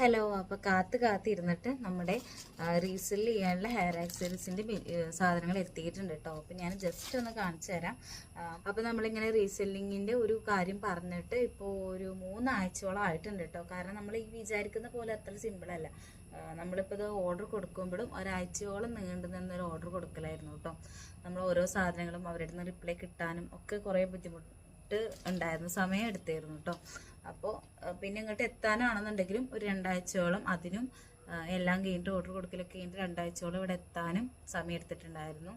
Hello അപ്പോൾ കാത്ത് കാത്തിരുന്നിട്ട് നമ്മുടെ റീസെൽ ചെയ്യാനുള്ള ഹെയർ ആക്സറീസിന്റെ സാധനങ്ങൾ എത്തിയിട്ടുണ്ട് കേട്ടോ അപ്പോൾ ഞാൻ ജസ്റ്റ് ഒന്ന് കാണിച്ചു തരാം. അപ്പോൾ നമ്മളിങ്ങനെ റീസെല്ലിങ്ങിന്റെ ഒരു കാര്യം പറഞ്ഞിട്ട് ഇപ്പോൾ ഒരു മൂന്നാഴ്ചയോളം ആയിട്ടുണ്ട് കേട്ടോ കാരണം നമ്മൾ ഈ വിചാരിക്കുന്ന പോലെ അത്ര സിമ്പിളല്ല നമ്മളിപ്പോൾ ഇത് ഓർഡർ കൊടുക്കുമ്പോഴും ഒരാഴ്ചയോളം നീണ്ടു നിന്നൊരു ഓർഡർ കൊടുക്കലായിരുന്നു കേട്ടോ നമ്മൾ ഓരോ സാധനങ്ങളും അവരുടെ നിന്ന് റിപ്ലൈ കിട്ടാനും ഒക്കെ കുറേ ബുദ്ധിമുട്ട് ഉണ്ടായിരുന്നു സമയം എടുത്തായിരുന്നു കേട്ടോ അപ്പോൾ പിന്നെ ഇങ്ങോട്ട് എത്താനാണെന്നുണ്ടെങ്കിലും ഒരു രണ്ടാഴ്ചയോളം അതിനും എല്ലാം കഴിഞ്ഞിട്ട് ഓർഡർ കൊടുക്കലൊക്കെ കഴിഞ്ഞിട്ട് രണ്ടാഴ്ചയോളം ഇവിടെ എത്താനും സമയം എടുത്തിട്ടുണ്ടായിരുന്നു.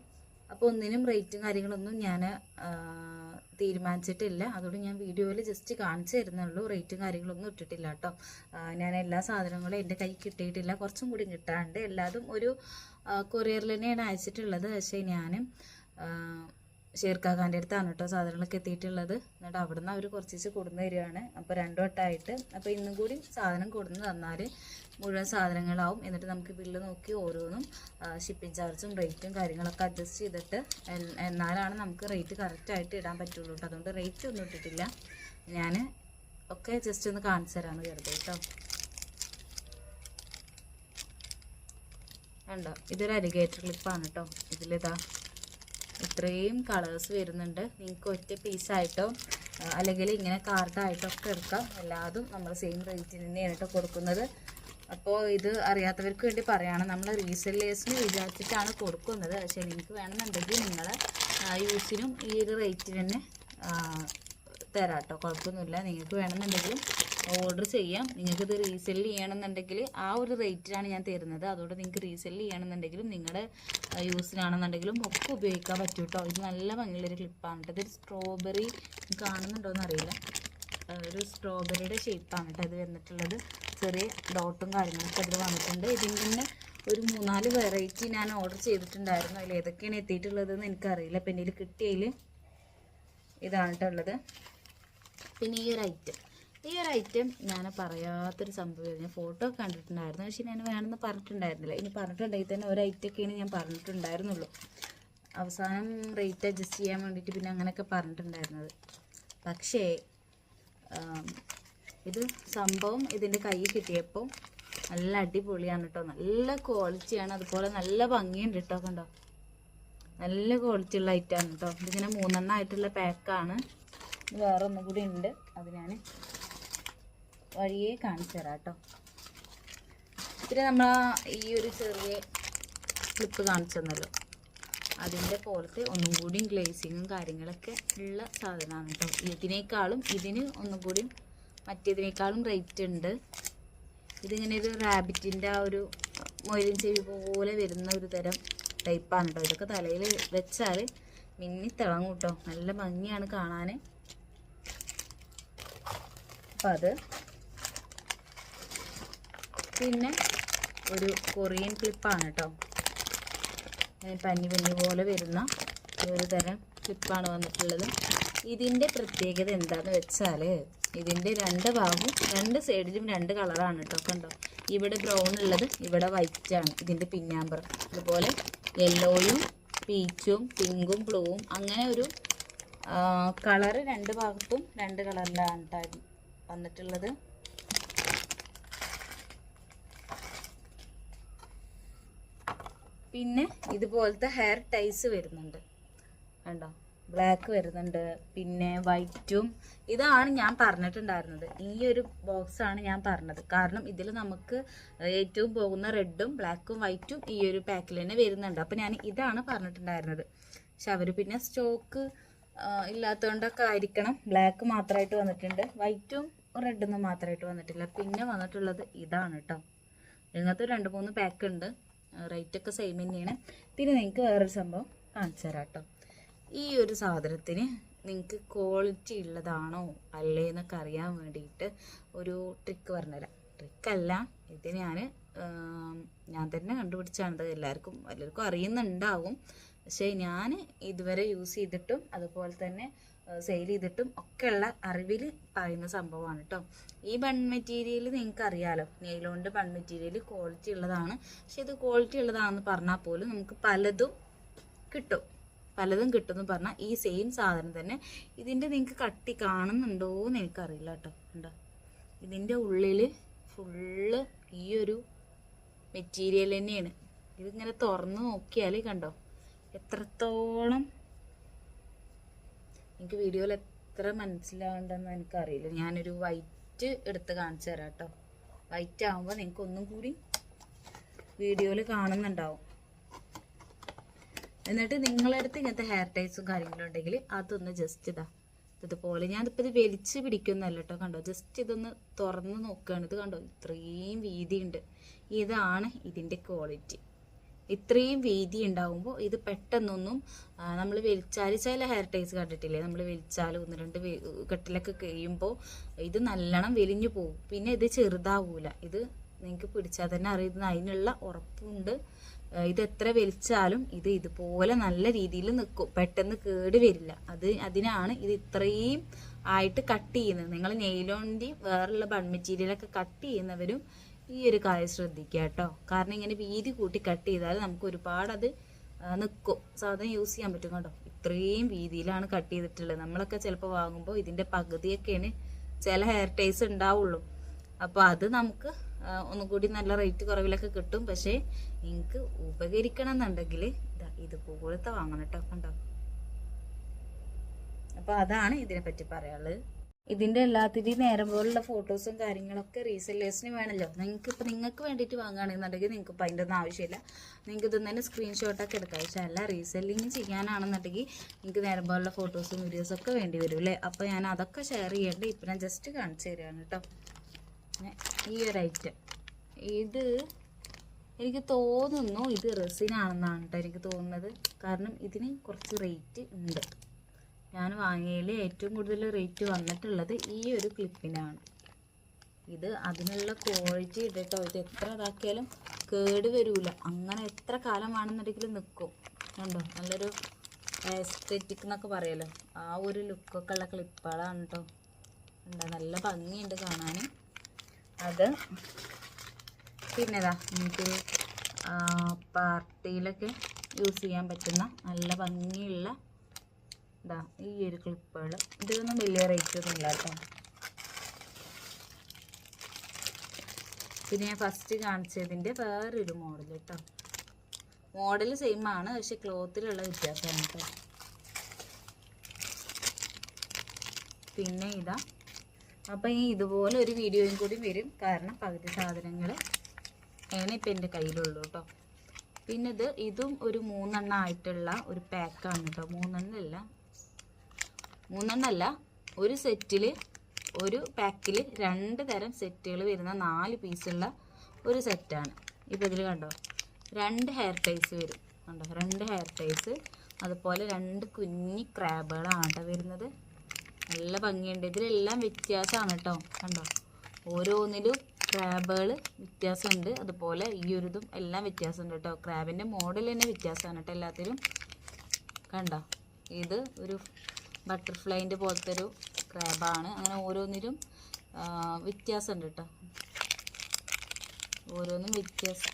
അപ്പോൾ ഒന്നിനും റേറ്റും കാര്യങ്ങളൊന്നും ഞാൻ തീരുമാനിച്ചിട്ടില്ല. അതുകൊണ്ട് ഞാൻ വീഡിയോയിൽ ജസ്റ്റ് കാണിച്ചു തരുന്നുള്ളൂ. റേറ്റും കാര്യങ്ങളൊന്നും ഇട്ടിട്ടില്ല കേട്ടോ ഞാൻ എല്ലാ സാധനങ്ങളും എന്റെ കൈ കിട്ടിയിട്ടില്ല. കുറച്ചും കൂടി കിട്ടാണ്ട് എല്ലാതും ഒരു കൊറിയറിൽ തന്നെയാണ് അയച്ചിട്ടുള്ളത്. പക്ഷേ ഞാൻ ഷേർക്കാക്കാന്റെ അടുത്താണ് കേട്ടോ സാധനങ്ങളൊക്കെ എത്തിയിട്ടുള്ളത്. എന്നിട്ട് അവിടുന്ന് അവർ കുറച്ച് കൊടുന്നു തരികയാണ്. അപ്പോൾ രണ്ടു വട്ടമായിട്ട് അപ്പോൾ ഇന്നും കൂടി സാധനം കൊടുന്ന് തന്നാൽ മുഴുവൻ സാധനങ്ങളാവും. എന്നിട്ട് നമുക്ക് ബില്ല് നോക്കി ഓരോന്നും ഷിപ്പിംഗ് ചാർജും റേറ്റും കാര്യങ്ങളൊക്കെ അഡ്ജസ്റ്റ് ചെയ്തിട്ട് എന്നാലാണ് നമുക്ക് റേറ്റ് കറക്റ്റായിട്ട് ഇടാൻ പറ്റുള്ളൂ കേട്ടോ. അതുകൊണ്ട് റേറ്റ് ഒന്നും ഇട്ടിട്ടില്ല. ഞാൻ ഒക്കെ ജസ്റ്റ് ഒന്ന് കാണിച്ചു തരാമെന്ന് കരുതി കേട്ടോ. കണ്ടോ? ഇതൊരു അലിഗേറ്റർ ക്ലിപ്പാണ് കേട്ടോ. ഇതിലിതാ ഇത്രയും കളേഴ്സ് വരുന്നുണ്ട്. നിങ്ങൾക്ക് ഒറ്റ പീസായിട്ടോ അല്ലെങ്കിൽ ഇങ്ങനെ കാർഡായിട്ടോ ഒക്കെ എടുക്കാം. എല്ലാതും നമ്മൾ സെയിം റേറ്റിന് തന്നെയാണ് കേട്ടോ കൊടുക്കുന്നത്. അപ്പോൾ ഇത് അറിയാത്തവർക്ക് വേണ്ടി പറയുകയാണ് നമ്മൾ റീസെല്ലേഴ്സിന് വിചാരിച്ചിട്ടാണ് കൊടുക്കുന്നത്. പക്ഷേ നിങ്ങൾക്ക് വേണമെന്നുണ്ടെങ്കിൽ നിങ്ങൾ യൂസിനും ഈ ഒരു റേറ്റിന് തന്നെ തരാം കേട്ടോ കുഴപ്പമൊന്നുമില്ല. നിങ്ങൾക്ക് വേണമെന്നുണ്ടെങ്കിലും ഓർഡർ ചെയ്യാം. നിങ്ങൾക്ക് ഇത് റീസെൽ ചെയ്യണമെന്നുണ്ടെങ്കിൽ ആ ഒരു റേറ്റിലാണ് ഞാൻ തരുന്നത്. അതുകൊണ്ട് നിങ്ങൾക്ക് റീസെൽ ചെയ്യണമെന്നുണ്ടെങ്കിലും നിങ്ങളുടെ യൂസിനാണെന്നുണ്ടെങ്കിലും ഒക്കെ ഉപയോഗിക്കാൻ പറ്റും കേട്ടോ ഇത് നല്ല ഭംഗിയുള്ളൊരു ക്ലിപ്പാണ് കേട്ടോ ഇതൊരു സ്ട്രോബെറി കാണുന്നുണ്ടോ എന്നറിയില്ല അറിയില്ല ഒരു സ്ട്രോബെറിയുടെ ഷേപ്പാണ് കേട്ടോ ഇത് വന്നിട്ടുള്ളത്. ചെറിയ ഡോട്ടും കാര്യങ്ങളൊക്കെ അതിൽ വന്നിട്ടുണ്ട്. ഇതിന്റെ ഒരു മൂന്നാൽ വെറൈറ്റി ഞാൻ ഓർഡർ ചെയ്തിട്ടുണ്ടായിരുന്നു. അതിൽ ഏതൊക്കെയാണ് എത്തിയിട്ടുള്ളതെന്ന് എനിക്കറിയില്ല. അപ്പം എന്റെ കിട്ടിയതിൽ ഇതാണ് കേട്ടോ ഉള്ളത്. പിന്നെ ഈ ഒരു ഐറ്റം ഈ ഒരു ഐറ്റം ഞാൻ പറയാത്തൊരു സംഭവമായിരുന്നു ഞാൻ ഫോട്ടോ കണ്ടിട്ടുണ്ടായിരുന്നു. പക്ഷേ ഞാൻ വേണമെന്ന് പറഞ്ഞിട്ടുണ്ടായിരുന്നില്ല. ഇനി പറഞ്ഞിട്ടുണ്ടെങ്കിൽ തന്നെ ഒരു ഐറ്റമൊക്കെയാണ് ഞാൻ പറഞ്ഞിട്ടുണ്ടായിരുന്നുള്ളൂ. അവസാനം റേറ്റ് അഡ്ജസ്റ്റ് ചെയ്യാൻ വേണ്ടിയിട്ട് പിന്നെ അങ്ങനെയൊക്കെ പറഞ്ഞിട്ടുണ്ടായിരുന്നത്. പക്ഷേ ഇത് സംഭവം ഇതിന്റെ കൈ കിട്ടിയപ്പോൾ നല്ല അടിപൊളിയാണ് കേട്ടോ നല്ല ക്വാളിറ്റിയാണ് അതുപോലെ നല്ല ഭംഗിയുണ്ട് കേട്ടോ കണ്ടോ? നല്ല ക്വാളിറ്റി ഉള്ള ഐറ്റമാണ് കേട്ടോ ഇതിങ്ങനെ മൂന്നെണ്ണം ആയിട്ടുള്ള പാക്കാണ് വേറെ ഒന്നും കൂടി ഉണ്ട്. അത് ഞാൻ വഴിയെ കാണിച്ചു തരാം കേട്ടോ. പിന്നെ നമ്മൾ ഈ ഒരു ചെറിയ ക്ലിപ്പ് കാണിച്ചു തന്നല്ലോ അതിന്റെ പോലത്തെ ഒന്നും കൂടി ഗ്ലേസിങ്ങും കാര്യങ്ങളൊക്കെ ഉള്ള സാധനമാണ് കേട്ടോ. ഇതിനേക്കാളും ഇതിന് ഒന്നും കൂടിയും മറ്റേതിനേക്കാളും റേറ്റ് ഉണ്ട്. ഇതിങ്ങനെ ഒരു റാബിറ്റിന്റെ ആ ഒരു മൊയിലിൻ ചെവി പോലെ വരുന്ന ഒരു തരം ടൈപ്പാണ് കേട്ടോ. ഇതൊക്കെ തലയിൽ വെച്ചാൽ മിന്നി തിളങ്ങും കേട്ടോ. നല്ല ഭംഗിയാണ് കാണാൻ അപ്പം അത് പിന്നെ ഒരു കൊറിയൻ ക്ലിപ്പാണ് കേട്ടോ പന്നി പന്നി പനി പോലെ വരുന്ന ഒരു തരം ക്ലിപ്പാണ് വന്നിട്ടുള്ളത്. ഇതിന്റെ പ്രത്യേകത എന്താന്ന് വെച്ചാൽ ഇതിന്റെ രണ്ട് ഭാഗവും രണ്ട് സൈഡിലും രണ്ട് കളറാണ് കേട്ടോ കണ്ടോ? ഇവിടെ ബ്രൗൺ ഉള്ളത് ഇവിടെ വൈറ്റ് ആണ്. ഇതിന്റെ പിന്നാമ്പറം. അതുപോലെ യെല്ലോയും പീച്ചും പിങ്കും ബ്ലൂവും അങ്ങനെ ഒരു കളറ് രണ്ട് ഭാഗത്തും രണ്ട് കളറിലാണ് കേട്ടോ വന്നിട്ടുള്ളത്. പിന്നെ ഇതുപോലത്തെ ഹെയർ ടൈസ് വരുന്നുണ്ട്. കണ്ടോ? ബ്ലാക്ക് വരുന്നുണ്ട് പിന്നെ വൈറ്റും ഇതാണ് ഞാൻ പറഞ്ഞിട്ടുണ്ടായിരുന്നത്. ഈ ഒരു ബോക്സാണ് ഞാൻ പറഞ്ഞത്. കാരണം ഇതിൽ നമുക്ക് ഏറ്റവും പോകുന്ന റെഡും ബ്ലാക്കും വൈറ്റും ഈ ഒരു പാക്കിൽ തന്നെ വരുന്നുണ്ട്. അപ്പം ഞാൻ ഇതാണ് പറഞ്ഞിട്ടുണ്ടായിരുന്നത്. പക്ഷെ അവർ പിന്നെ സ്റ്റോക്ക് ഇല്ലാത്തതുകൊണ്ടൊക്കെ ആയിരിക്കണം. ബ്ലാക്ക് മാത്രമായിട്ട് വന്നിട്ടുണ്ട്. വൈറ്റും റെഡൊന്നും മാത്രമായിട്ട് വന്നിട്ടില്ല. പിന്നെ വന്നിട്ടുള്ളത് ഇതാണ് കേട്ടോ ഇതിനകത്ത് രണ്ട് മൂന്ന് പാക്ക് ഉണ്ട്. റേറ്റ് ഒക്കെ സെയിം തന്നെയാണ്. പിന്നെ നിങ്ങൾക്ക് വേറൊരു സംഭവം കാണിച്ചു തരാം കേട്ടോ ഈ ഒരു സാധനത്തിന് നിങ്ങൾക്ക് ക്വാളിറ്റി ഉള്ളതാണോ അല്ലേ എന്നൊക്കെ അറിയാൻ വേണ്ടിയിട്ട് ഒരു ട്രിക്ക് പറഞ്ഞുതരാം. ട്രിക്കല്ല ഇത് ഞാൻ ഞാൻ തന്നെ കണ്ടുപിടിച്ചാണ് എല്ലാവർക്കും എല്ലാവർക്കും അറിയുന്നുണ്ടാവും. പക്ഷേ ഞാൻ ഇതുവരെ യൂസ് ചെയ്തിട്ടും അതുപോലെ തന്നെ സെയിൽ ചെയ്തിട്ടും ഒക്കെയുള്ള അറിവിൽ പറയുന്ന സംഭവമാണ് കേട്ടോ ഈ ബൺ മെറ്റീരിയൽ നിങ്ങൾക്ക് അറിയാലോ നെയിലോണ്ട് ബൺ മെറ്റീരിയൽ ക്വാളിറ്റി ഉള്ളതാണ്. പക്ഷെ ഇത് ക്വാളിറ്റി ഉള്ളതാണെന്ന് പറഞ്ഞാൽ പോലും നമുക്ക് പലതും കിട്ടും. പലതും കിട്ടുമെന്ന് പറഞ്ഞാൽ ഈ സെയിം സാധനം തന്നെ ഇതിന്റെ നിങ്ങൾക്ക് കട്ടി കാണുന്നുണ്ടോ എന്ന് എനിക്കറിയില്ല കേട്ടോ ഉണ്ടോ ഇതിന്റെ ഉള്ളിൽ ഫുള്ള് ഈ ഒരു മെറ്റീരിയൽ തന്നെയാണ്. ഇതിങ്ങനെ തുറന്ന് നോക്കിയാൽ കണ്ടോ? എത്രത്തോളം എനിക്ക് വീഡിയോയിൽ എത്ര മനസ്സിലാവേണ്ടെന്ന് എനിക്കറിയില്ല. ഞാനൊരു വൈറ്റ് എടുത്ത് കാണിച്ചു തരാം കേട്ടോ വൈറ്റ് ആകുമ്പോൾ നിങ്ങൾക്ക് ഒന്നും കൂടി വീഡിയോയിൽ കാണുന്നുണ്ടാവും. എന്നിട്ട് നിങ്ങളുടെ അടുത്ത് ഇങ്ങനത്തെ ഹെയർ ടൈസും കാര്യങ്ങളും ഉണ്ടെങ്കിൽ അതൊന്ന് ജസ്റ്റ് ഇതാ. ഇതുപോലെ ഞാനിപ്പോൾ ഇത് വലിച്ച് പിടിക്കുന്നല്ല കേട്ടോ കണ്ടോ? ജസ്റ്റ് ഇതൊന്ന് തുറന്ന് നോക്കുകയാണ് ഇത് കണ്ടോ? ഇത്രയും വീതിയുണ്ട്. ഇതാണ് ഇതിന്റെ ക്വാളിറ്റി ഇത്രയും വീതി ഉണ്ടാകുമ്പോൾ ഇത് പെട്ടെന്നൊന്നും നമ്മൾ വലിച്ചാൽ ചില ഹെയർ ടൈസ് കണ്ടിട്ടില്ലേ? നമ്മൾ വലിച്ചാൽ ഒന്ന് രണ്ട് കെട്ടിലൊക്കെ കഴിയുമ്പോൾ ഇത് നല്ലോണം വലിഞ്ഞു പോകും. പിന്നെ ഇത് ചെറുതാവൂല. ഇത് നിങ്ങൾക്ക് പിടിച്ചാൽ തന്നെ അറിയുന്ന അതിനുള്ള ഉറപ്പുണ്ട്. ഇത് എത്ര വലിച്ചാലും ഇത് ഇതുപോലെ നല്ല രീതിയിൽ നിൽക്കും പെട്ടെന്ന് കേട് വരില്ല. അത് അതിനാണ് ഇത് ഇത്രയും ആയിട്ട് കട്ട് ചെയ്യുന്നത്. നിങ്ങൾ നെയിലോണിന്റെയും വേറുള്ള ബൺ മെറ്റീരിയലൊക്കെ കട്ട് ചെയ്യുന്നവരും ഈ ഒരു കാര്യം ശ്രദ്ധിക്കുക കേട്ടോ. കാരണം ഇങ്ങനെ വീതി കൂട്ടി കട്ട് ചെയ്താൽ നമുക്ക് ഒരുപാട് അത് നിൽക്കും സാധനം യൂസ് ചെയ്യാൻ പറ്റും കേട്ടോ. ഇത്രയും വീതിയിലാണ് കട്ട് ചെയ്തിട്ടുള്ളത്. നമ്മളൊക്കെ ചിലപ്പോൾ വാങ്ങുമ്പോൾ ഇതിന്റെ പകുതിയൊക്കെയാണ് ചില ഹെയർ ടൈസ് ഉണ്ടാവുള്ളൂ. അപ്പോൾ അത് നമുക്ക് ഒന്നുകൂടി ഒന്നും കൂടി നല്ല റേറ്റ് കുറവിലൊക്കെ കിട്ടും. പക്ഷേ നിങ്ങൾക്ക് ഉപകരിക്കണം എന്നുണ്ടെങ്കിൽ ഇതാ ഇതുപോലത്തെ വാങ്ങണം കേട്ടോ കണ്ടോ? അപ്പോൾ അതാണ് ഇതിനെപ്പറ്റി പറയാനുള്ളത്. ഇതിന്റെ എല്ലാത്തിന്റെയും നേരം പോലുള്ള ഫോട്ടോസും കാര്യങ്ങളൊക്കെ റീസെല്ലേഴ്സിന് വേണമല്ലോ നിങ്ങൾക്ക് ഇപ്പൊ നിങ്ങൾക്ക് വേണ്ടിയിട്ട് വാങ്ങുകയാണെന്നുണ്ടെങ്കിൽ നിങ്ങൾക്ക് ഇപ്പൊ അതിന്റെ ഒന്നും ആവശ്യമില്ല. നിങ്ങൾക്ക് ഇതൊന്നും തന്നെ സ്ക്രീൻഷോട്ടൊക്കെ എടുക്കാം. പക്ഷെ അല്ല റീസെല്ലിങ് ചെയ്യാനാണെന്നുണ്ടെങ്കിൽ നിങ്ങൾക്ക് നേരം പോലുള്ള ഫോട്ടോസും വീഡിയോസും ഒക്കെ വേണ്ടി വരും അല്ലേ? അപ്പോൾ ഞാൻ അതൊക്കെ ഷെയർ ചെയ്യേണ്ടത് ഇപ്പം ഞാൻ ജസ്റ്റ് കാണിച്ചു തരികയാണ് കേട്ടോ. ഈ ഒരു ഐറ്റം ഇത് എനിക്ക് തോന്നുന്നു ഇത് റെസിനാണെന്നാണ് കേട്ടോ എനിക്ക് തോന്നുന്നത്. കാരണം ഇതിന് കുറച്ച് റേറ്റ് ഉണ്ട്. ഞാൻ വാങ്ങിയതിൽ ഏറ്റവും കൂടുതൽ റേറ്റ് വന്നിട്ടുള്ളത് ഈ ഒരു ക്ലിപ്പിനാണ് ഇത് അതിനുള്ള ക്വാളിറ്റി ഇട്ടോ ഇത് എത്ര ഇതാക്കിയാലും കേട് വരില്ല അങ്ങനെ എത്ര കാലം വേണമെന്നുണ്ടെങ്കിലും നിൽക്കും കണ്ടോ? നല്ലൊരു എസ്തെറ്റിക് എന്നൊക്കെ പറയുമല്ലോ ആ ഒരു ലുക്കൊക്കെ ഉള്ള ക്ലിപ്പുകളാണ് കേട്ടോ എന്താ നല്ല ഭംഗിയുണ്ട് കാണാൻ. അത് പിന്നെതാ നമുക്ക് പാർട്ടിയിലൊക്കെ യൂസ് ചെയ്യാൻ പറ്റുന്ന നല്ല ഭംഗിയുള്ള ഇതാ ഈ ഒരു ക്ലിപ്പുകൾ ഇതൊന്നും വലിയ റേറ്റ് ഒന്നും ഇല്ല കേട്ടോ പിന്നെ ഞാൻ ഫസ്റ്റ് കാണിച്ചതിന്റെ വേറൊരു മോഡൽ കേട്ടോ മോഡൽ സെയിം ആണ് പക്ഷെ ക്ലോത്തിലുള്ള വ്യത്യാസമാണ് കേട്ടോ പിന്നെ ഇതാ അപ്പം ഈ ഇതുപോലെ ഒരു വീഡിയോയും കൂടി വരും. കാരണം പകുതി സാധനങ്ങൾ ആണ് ഇപ്പം എന്റെ കയ്യിലുള്ളൂ കേട്ടോ പിന്നെ ഇത് ഇതും ഒരു മൂന്നെണ്ണം ആയിട്ടുള്ള ഒരു പാക്കാണ് കേട്ടോ മൂന്നെണ്ണമല്ല മൂന്നെണ്ണമല്ല ഒരു സെറ്റിൽ ഒരു പാക്കിൽ രണ്ട് തരം സെറ്റുകൾ വരുന്ന നാല് പീസുള്ള ഒരു സെറ്റാണ്. ഇപ്പോൾ ഇതിൽ കണ്ടോ? രണ്ട് ഹെയർ ടൈസ് വരും. കണ്ടോ? രണ്ട് ഹെയർ ടൈസ് അതുപോലെ രണ്ട് കുഞ്ഞി ക്രാബുകളാണ് കേട്ടോ വരുന്നത്. നല്ല ഭംഗിയുണ്ട്. ഇതിലെല്ലാം വ്യത്യാസമാണ് കേട്ടോ കണ്ടോ? ഓരോന്നിലും ക്രാബുകൾ വ്യത്യാസമുണ്ട്. അതുപോലെ ഈ ഒരു ഇതും എല്ലാം വ്യത്യാസമുണ്ട് കേട്ടോ ക്രാബിന്റെ മോഡൽ തന്നെ വ്യത്യാസമാണ് കേട്ടോ എല്ലാത്തിലും. കണ്ടോ? ഇത് ഒരു ബട്ടർഫ്ലൈന്റെ പോലത്തെ ഒരു ക്രാബാണ്. അങ്ങനെ ഓരോന്നിലും വ്യത്യാസമുണ്ട് കേട്ടോ ഓരോന്നും വ്യത്യാസം.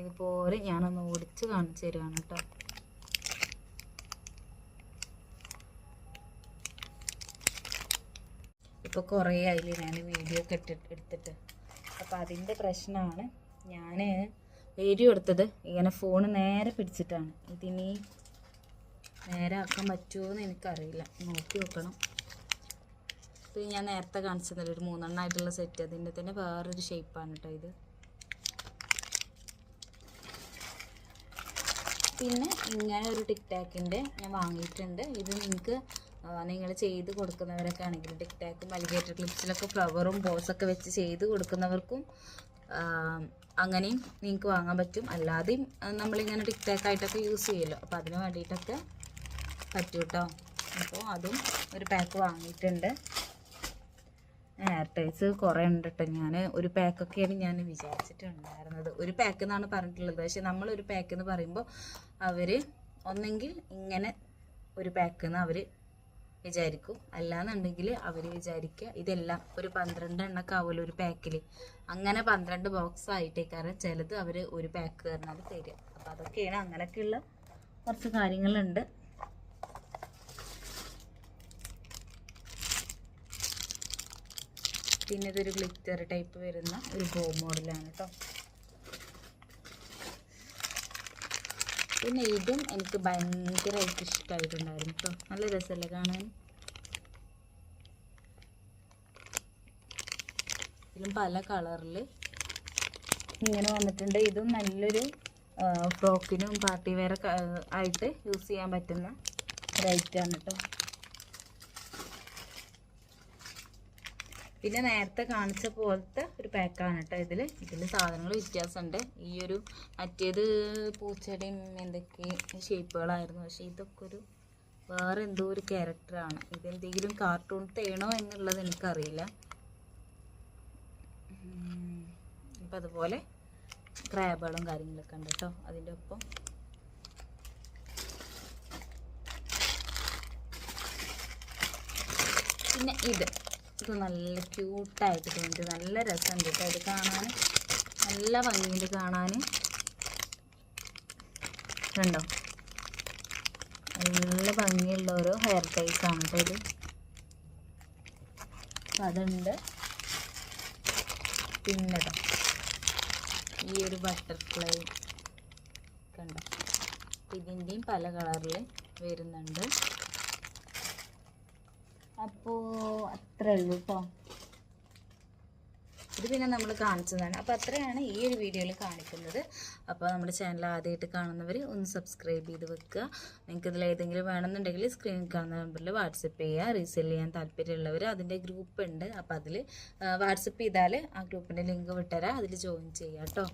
ഇതുപോലെ ഞാനൊന്ന് ഓടിച്ച് കാണിച്ചു തരുവാണ് കേട്ടോ ഇപ്പോൾ കുറേ ആയില്ലേ ഞാൻ വീഡിയോ ഒക്കെ ഇട്ടിട്ട് എടുത്തിട്ട്. അപ്പോൾ അതിന്റെ പ്രശ്നമാണ് ഞാൻ വീഡിയോ എടുത്തത് ഇങ്ങനെ ഫോൺ നേരെ പിടിച്ചിട്ടാണ്. ഇതിനി നേരെ ആക്കാൻ പറ്റുമോ എന്ന് എനിക്കറിയില്ല. നോക്കി നോക്കണം. ഇത് ഞാൻ നേരത്തെ കാണിച്ചതല്ലേ ഒരു മൂന്നെണ്ണമായിട്ടുള്ള സെറ്റ് അതിന്റെ തന്നെ വേറൊരു ഷേപ്പാണ് കേട്ടോ ഇത്. പിന്നെ ഇങ്ങനെ ഒരു ടിക് ടാക്കിന്റെ ഞാൻ വാങ്ങിയിട്ടുണ്ട്. ഇത് നിങ്ങൾക്ക് നിങ്ങൾ ചെയ്ത് കൊടുക്കുന്നവരൊക്കെ ആണെങ്കിൽ ടിക് ടാക്കും അലിഗേറ്റർ ക്ലിപ്സിലൊക്കെ ഫ്ലവറും ബോസൊക്കെ വെച്ച് ചെയ്ത് കൊടുക്കുന്നവർക്കും അങ്ങനെയും നിങ്ങൾക്ക് വാങ്ങാൻ പറ്റും. അല്ലാതെയും നമ്മളിങ്ങനെ ടിക് ടാക്കായിട്ടൊക്കെ യൂസ് ചെയ്യുമല്ലോ. അപ്പോൾ അതിന് വേണ്ടിയിട്ടൊക്കെ പറ്റും കേട്ടോ അപ്പോൾ അതും ഒരു പാക്ക് വാങ്ങിയിട്ടുണ്ട്. ഹെയർ ടൈസ് കുറേ ഉണ്ട് കേട്ടോ ഞാൻ ഒരു പാക്കൊക്കെയാണ് ഞാൻ വിചാരിച്ചിട്ടുണ്ടായിരുന്നത്. ഒരു പാക്ക് എന്നാണ് പറഞ്ഞിട്ടുള്ളത്. പക്ഷെ നമ്മൾ ഒരു പാക്ക് എന്ന് പറയുമ്പോൾ അവർ ഒന്നെങ്കിൽ ഇങ്ങനെ ഒരു പാക്ക് എന്ന് അവർ വിചാരിക്കും. അല്ലാന്നുണ്ടെങ്കിൽ അവർ വിചാരിക്കുക ഇതെല്ലാം ഒരു പന്ത്രണ്ട് എണ്ണൊക്കെ ആവുമല്ലോ ഒരു പാക്കിൽ അങ്ങനെ പന്ത്രണ്ട് ബോക്സ് ആയിട്ടേക്കാറ് ചിലത് അവർ ഒരു പാക്ക് തന്നാൽ തരിക അപ്പം അതൊക്കെയാണ് അങ്ങനെയൊക്കെയുള്ള കുറച്ച് കാര്യങ്ങളുണ്ട്. പിന്നെ ഇതൊരു ഗ്ലിറ്റർ ടൈപ്പ് വരുന്ന ഒരു ഹോം മോഡലാണ് കേട്ടോ പിന്നെ ഇതും എനിക്ക് ഭയങ്കരമായിട്ട് ഇഷ്ടമായിട്ടുണ്ടായിരുന്നു കേട്ടോ നല്ല രസമല്ലേ കാണാൻ? ഇതിലും പല കളറിൽ ഇങ്ങനെ വന്നിട്ടുണ്ട്. ഇതും നല്ലൊരു ഫ്രോക്കിനും പാർട്ടി വെയർ ആയിട്ട് യൂസ് ചെയ്യാൻ പറ്റുന്ന ഒരു ഐറ്റമാണ് കേട്ടോ പിന്നെ നേരത്തെ കാണിച്ച പോലത്തെ ഒരു പാക്കാണ് കേട്ടോ ഇതിൽ ഇതിൽ സാധനങ്ങൾ വ്യത്യാസമുണ്ട്. ഈ ഒരു മറ്റേത് പൂച്ചെടിയും എന്തൊക്കെ ഷേപ്പുകളായിരുന്നു. പക്ഷേ ഇതൊക്കെ ഒരു വേറെ എന്തോ ഒരു ക്യാരക്ടറാണ് ഇതെന്തെങ്കിലും കാർട്ടൂൺ തേണോ എന്നുള്ളത് എനിക്കറിയില്ല. അപ്പം അതുപോലെ ക്രാബുകളും കാര്യങ്ങളൊക്കെ ഉണ്ട് കേട്ടോ. അതിന്റെ ഒപ്പം പിന്നെ ഇത്. ഇത് നല്ല ക്യൂട്ടായിട്ട് തോന്നിട്ട് നല്ല രസമുണ്ട് കേട്ടോ. ഇത് കാണാൻ നല്ല ഭംഗിയുണ്ട് കാണാൻ. കണ്ടോ? നല്ല ഭംഗിയുള്ള ഓരോ ഹെയർ ടൈസ് ആണ് കേട്ടോ ഇത്. അതുണ്ട്. പിന്നെ ഈ ഒരു ബട്ടർഫ്ലൈ കണ്ടോ? ഇതിന്റെയും പല കളറിൽ വരുന്നുണ്ട്. അപ്പോൾ അത്രേ ഉള്ളൂ കേട്ടോ ഇത് പിന്നെ നമ്മൾ കാണിച്ചതാണ്. അപ്പോൾ അത്രയാണ് ഈ ഒരു വീഡിയോയിൽ കാണിക്കുന്നത്. അപ്പോൾ നമ്മുടെ ചാനൽ ആദ്യമായിട്ട് കാണുന്നവർ ഒന്ന് സബ്സ്ക്രൈബ് ചെയ്ത് വെക്കുക. നിങ്ങൾക്ക് ഇതിൽ ഏതെങ്കിലും വേണമെന്നുണ്ടെങ്കിൽ സ്ക്രീനിൽ കാണുന്ന നമ്പറിൽ വാട്സപ്പ് ചെയ്യുക. റീസെൽ ചെയ്യാൻ താല്പര്യമുള്ളവർ അതിന്റെ ഗ്രൂപ്പ് ഉണ്ട്. അപ്പോൾ അതിൽ വാട്സപ്പ് ചെയ്താൽ ആ ഗ്രൂപ്പിന്റെ ലിങ്ക് വിട്ടുതരാം അതിൽ ജോയിൻ ചെയ്യാം കേട്ടോ